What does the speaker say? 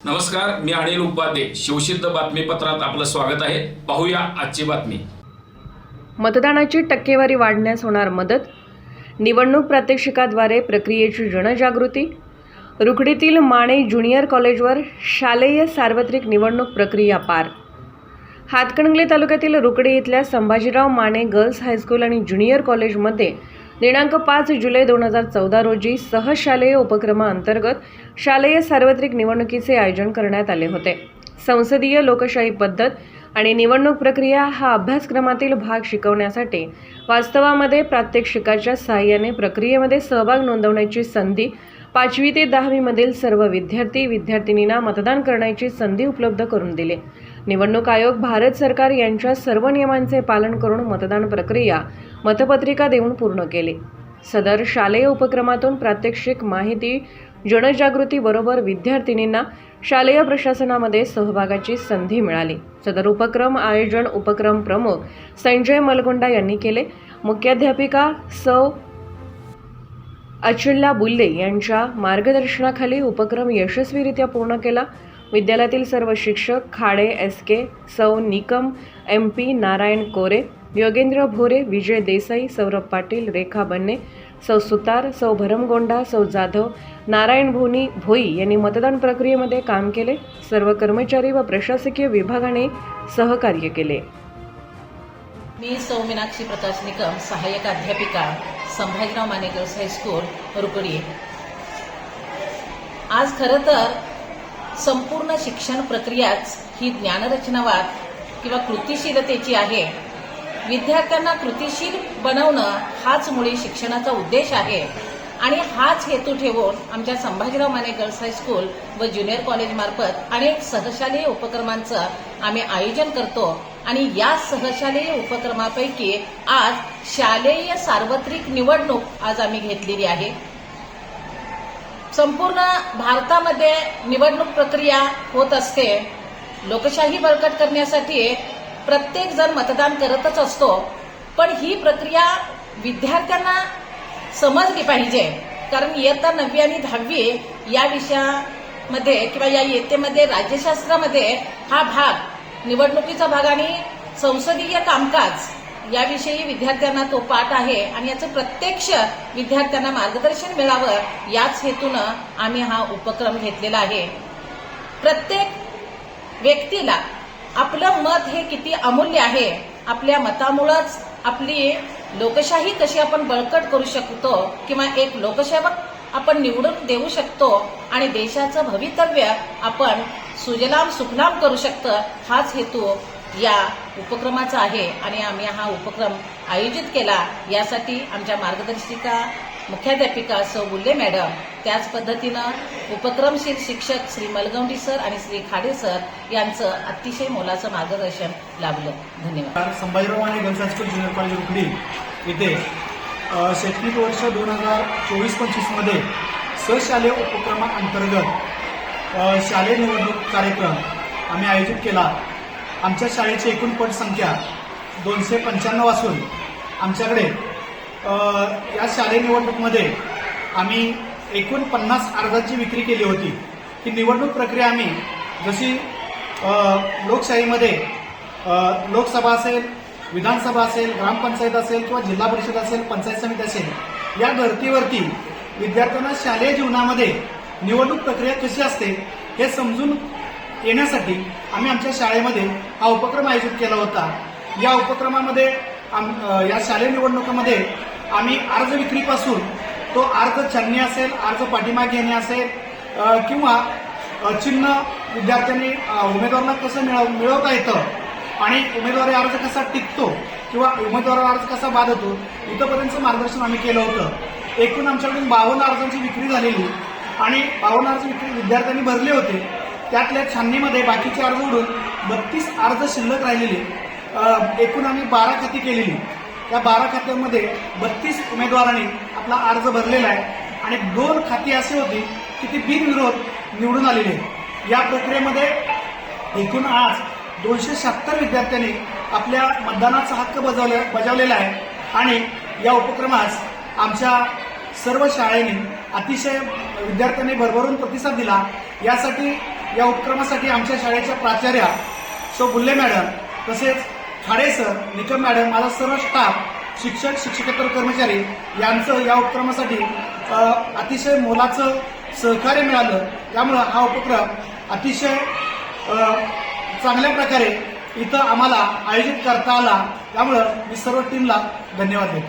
नमस्कार मी अनिल उपाध्ये. शिवसिद्ध बातमीपत्रात आपलं स्वागत आहे. पाहूया आजची बातमी. मतदानाची टक्केवारी वाढण्यास होणार मदत निवडणूक प्रात्यक्षिकाद्वारे प्रक्रियेची जनजागृती रुकडीतील माणे ज्युनियर कॉलेजवर शालेय सार्वत्रिक निवडणूक प्रक्रिया पार. हातकणंगले तालुक्यातील रुकडी इथल्या Sambhajirao Mane girls high school आणि ज्युनियर कॉलेजमध्ये दिनांक पाच जुलै दोन हजार चौदा रोजी सहशालेय उपक्रमाअंतर्गत शालेय सार्वत्रिक निवडणुकीचे आयोजन करण्यात आले होते. संसदीय लोकशाही पद्धत आणि निवडणूक प्रक्रिया हा अभ्यासक्रमातील भाग शिकवण्यासाठी वास्तवामध्ये प्रात्यक्षिकाच्या सहाय्याने प्रक्रियेमध्ये सहभाग नोंदवण्याची संधी पाचवी ते दहावीमधील सर्व विद्यार्थी विद्यार्थिनींना मतदान करण्याची संधी उपलब्ध करून दिली. निवडणूक आयोग भारत सरकार यांच्या सर्व नियमांचे पालन करून मतदान प्रक्रिया मतपत्रिका देऊन पूर्ण केली. सदर शालेय उपक्रमातून प्रात्यक्षिक माहिती जनजागृतीबरोबर विद्यार्थिनींना शालेय प्रशासनामध्ये सहभागाची संधी मिळाली. सदर उपक्रम आयोजन उपक्रम प्रमुख संजय मलगोंडा यांनी केले. मुख्याध्यापिका सौ. अचुल्ला बुल्ले यांच्या मार्गदर्शनाखाली उपक्रम यशस्वीरित्या पूर्ण केला. विद्यालयातील सर्व शिक्षक खाडे एस के सौ निकम एम पी नारायण कोरे योगेंद्र भोरे विजय देसाई सौरभ पाटील रेखा बन्ने सौ सुतार सौ भरमगोंडा सौ जाधव नारायण भोनी भोई यांनी मतदान प्रक्रियेमध्ये काम केले. सर्व कर्मचारी व प्रशासकीय विभागाने सहकार्य केले. मी सौ मीनाक्षी प्रकाश निकम सहाय्यक अध्यापिका Sambhajirao Mane girls high school Rukadi. आज खरं तर संपूर्ण शिक्षण प्रक्रियाच ही ज्ञानरचनावाद किंवा कृतिशीलतेची आहे. विद्यार्थ्यांना कृतिशील बनवणं हाच मुळे शिक्षणाचा उद्देश आहे. आणि हाच हेतू ठेवून आमच्या Sambhajirao Mane girls high school व ज्युनियर कॉलेजमार्फत अनेक सहशालेय उपक्रमांचं आम्ही आयोजन करतो. आणि या सहशालेय उपक्रमापैकी आज शालेय सार्वत्रिक निवडणूक आज आम्ही घेतलेली आहे. संपूर्ण भारतामध्ये निवडणूक प्रक्रिया होत असते. लोकशाही बळकट करण्यासाठी प्रत्येक जण मतदान करतच असतो. पण ही प्रक्रिया विद्यार्थ्यांना समजली पाहिजे. कारण इयत्ता नववी आणि दहावी या विषयामध्ये किंवा या इयत्तेमध्ये राज्यशास्त्रामध्ये हा भाग निवडणुकीचा भाग आणि संसदीय कामकाज याविषयी विद्यार्थ्यांना तो पाठ आहे आणि याचं प्रत्यक्ष विद्यार्थ्यांना मार्गदर्शन मिळावं याच हेतूनं आम्ही हा उपक्रम घेतलेला आहे. प्रत्येक व्यक्तीला आपलं मत हे किती अमूल्य आहे आपल्या मतामुळंच आपली लोकशाही कशी आपण बळकट करू शकतो किंवा एक लोकसेवक आपण निवडून देऊ शकतो आणि देशाचं भवितव्य आपण सुजलाम सुखलाम करू शकतो हाच हेतू या उपक्रमाचा आहे आणि आम्ही हा उपक्रम आयोजित केला यासाठी आमच्या मार्गदर्शिका मुख्याध्यापिका सौ बुल्ले मॅडम त्याच पद्धतीनं उपक्रमशील शिक्षक श्री मलगवंडी सर आणि श्री खाडे सर यांचं अतिशय मोलाचं मार्गदर्शन लाभलं. धन्यवाद. संभाजीराव आणि गर्ल्स ज्युनियर कॉलेज रुकडी येथे शैक्षणिक वर्ष दोन हजार चोवीस पंचवीसमध्ये सशालेय उपक्रमाअंतर्गत शालेय निवडणूक कार्यक्रम आम्ही आयोजित केला. आमच्या शाळेची एकूण पट संख्या दोनशे पंच्याण्णव असून आमच्याकडे या शालेय निवडणूकमध्ये आम्ही एकूण पन्नास अर्जाची विक्री केली होती. ही निवडणूक प्रक्रिया आम्ही जशी लोकशाहीमध्ये लोकसभा असेल विधानसभा असेल ग्रामपंचायत असेल किंवा जिल्हा परिषद असेल पंचायत समिती असेल या धर्तीवरती विद्यार्थ्यांना शालेय जीवनामध्ये निवडणूक प्रक्रिया कशी असते हे समजून येण्यासाठी आम्ही आमच्या शाळेमध्ये हा उपक्रम आयोजित केला होता. या उपक्रमामध्ये आम या शालेय निवडणुकीमध्ये आम्ही अर्ज विक्रीपासून तो अर्ज छाननी असेल अर्ज पाठीमागे घेणे असेल किंवा चिन्ह विद्यार्थ्यांनी उमेदवाराला कसं मिळव मिळवता येतं आणि उमेदवारी अर्ज कसा टिकतो किंवा उमेदवार अर्ज कसा बाद होतो इथंपर्यंतचं मार्गदर्शन आम्ही केलं होतं. एकूण आमच्याकडून बावन्न अर्जांची विक्री झालेली आणि बावन्न अर्ज विक्री विद्यार्थ्यांनी भरले होते. त्यातल्या छाननीमध्ये बाकीचे अर्ज उडून बत्तीस अर्ज शिल्लक राहिलेले. एकूण आम्ही बारा खाती केलेली. त्या बारा खात्यांमध्ये बत्तीस उमेदवारांनी आपला अर्ज भरलेला आहे. आणि दोन खाती असे होती की ती बिनविरोध निवडून आलेली आहे. या प्रक्रियेमध्ये एकूण आज दोनशे शहात्तर विद्यार्थ्यांनी आपल्या मतदानाचा हक्क बजावले बजावलेला आहे. आणि या उपक्रमास आमच्या सर्व शाळेने अतिशय विद्यार्थ्यांनी भरभरून प्रतिसाद दिला. यासाठी या उपक्रमासाठी आमच्या शाळेच्या प्राचार्या सो बुल्ले मॅडम तसेच खाडे सर निकम मॅडम माझा सर्व स्टाफ शिक्षक शिक्षकेतर कर्मचारी यांचं या उपक्रमासाठी अतिशय मोलाचं सहकार्य मिळालं. त्यामुळं हा उपक्रम अतिशय चांगल्या प्रकारे इथं आम्हाला आयोजित करता आला. त्यामुळं मी सर्व टीमला धन्यवाद देतो.